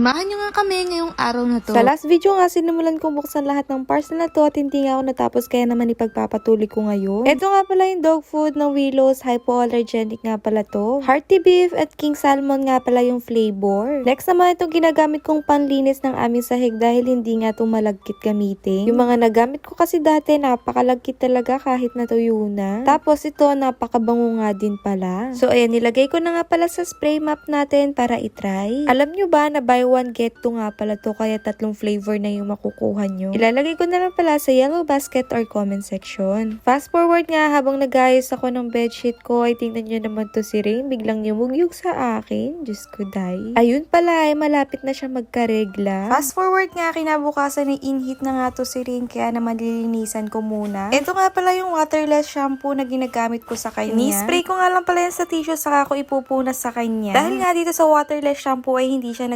Samahan nyo nga kami ngayong araw na to. Sa last video nga, sinimulan kong buksan lahat ng parcel na to at hindi nga ako natapos kaya naman ipagpapatuloy ko ngayon. Ito nga pala yung dog food ng Willows, hypoallergenic nga pala to. Hearty beef at king salmon nga pala yung flavor. Next naman itong ginagamit kong panlinis ng aming sahig dahil hindi nga ito malagkit gamitin. Yung mga nagamit ko kasi dati, napakalagkit talaga kahit natuyo na. Tapos ito, napakabango nga din pala. So ayan, nilagay ko na nga pala sa spray map natin para itry. Alam nyo ba na buy one get two nga pala to kaya tatlong flavor na yung makukuha nyo. Ilalagay ko na lang pala sa yellow basket or comment section. Fast forward nga habang nagayos ako ng bedsheet ko ay tingnan nyo naman to si Rain biglang yumugyug sa akin. Diyos ko day. Ayun pala ay malapit na siya magkaregla. Fast forward nga kinabukasan ay inhit na nga to si Rain kaya naman lilinisan ko muna. Ito nga pala yung waterless shampoo na ginagamit ko sa kanya. Ni-spray ko nga lang pala yan sa tissue saka ko ipupunas sa kanya. Dahil nga dito sa waterless shampoo ay hindi siya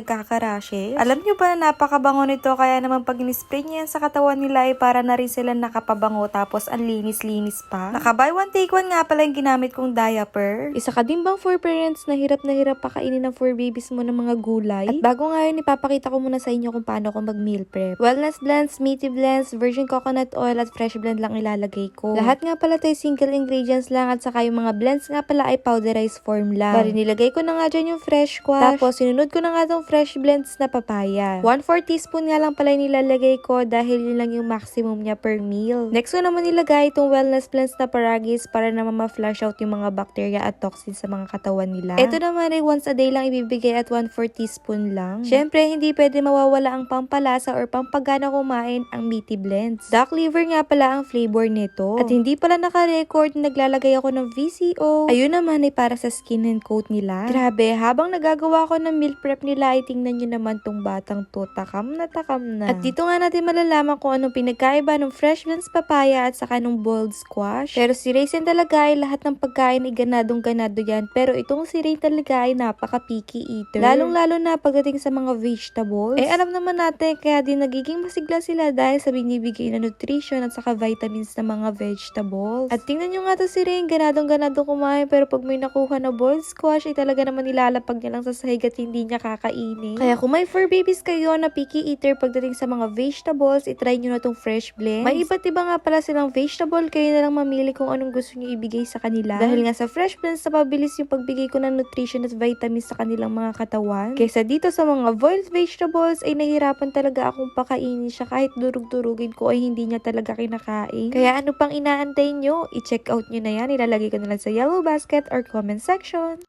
nagkakarashes. Alam nyo ba na napakabango nito kaya naman pag in-spray yan sa katawan nila ay para na rin sila nakapabango tapos ang linis-linis pa. Naka buy one take one nga pala yung ginamit kong diaper. Isa ka din bang for parents na hirap na hirap pakainin ng for babies mo ng mga gulay? At bago nga yun, ipapakita ko muna sa inyo kung paano ko mag meal prep. Wellness blends, meaty blends, virgin coconut oil at fresh blend lang ilalagay ko. Lahat nga pala tayo single ingredients lang at saka yung mga blends nga pala ay powderized form lang. Bari nilagay ko na nga dyan yung fresh squash. Tapos sinunod ko na nga tong fresh blends na papaya. 1-4 teaspoon nga lang pala nilalagay ko dahil yun lang yung maximum niya per meal. Next ko naman nilagay itong wellness blends na paragis para naman ma-flush out yung mga bacteria at toxins sa mga katawan nila. Ito naman ay once a day lang ibibigay at 1-4 teaspoon lang. Syempre, hindi pwede mawawala ang pampalasa or pampagana kumain ang meaty blends. Duck liver nga pala ang flavor nito. At hindi pala naka-record na naglalagay ako ng VCO. Ayun naman ay para sa skin and coat nila. Grabe, habang nagagawa ko ng meal prep nila ay tingnan nyo naman tong batang to. Takam na takam na. At dito nga natin malalaman kung anong pinagkaiba ng fresh blends papaya at saka ng boiled squash. Pero si Raisin talaga ay lahat ng pagkain ay ganadong ganado yan. Pero itong si Rain talaga ay napaka-picky eater. Lalong-lalo na pagdating sa mga vegetables. Eh alam naman natin kaya din nagiging masigla sila dahil sa binibigay na nutrition at saka vitamins ng mga vegetables. At tingnan nyo nga to si Rain, ganadong ganado kumain pero pag may nakuha na boiled squash ay talaga naman nilalapag niya lang sa sahig at hindi niya kakainin. Kaya kung may fur babies kayo na picky eater pagdating sa mga vegetables, itry nyo na tong fresh blends. May iba't iba nga pala silang vegetable, kayo na lang mamili kung anong gusto nyo ibigay sa kanila. Dahil nga sa fresh blends, napabilis yung pagbigay ko ng nutrition at vitamins sa kanilang mga katawan. Kaysa dito sa mga boiled vegetables, ay nahirapan talaga akong pakainin siya kahit durug-durugin ko ay hindi niya talaga kinakain. Kaya ano pang inaantay nyo? I-check out nyo na yan. Ilalagay ko na lang sa yellow basket or comment section.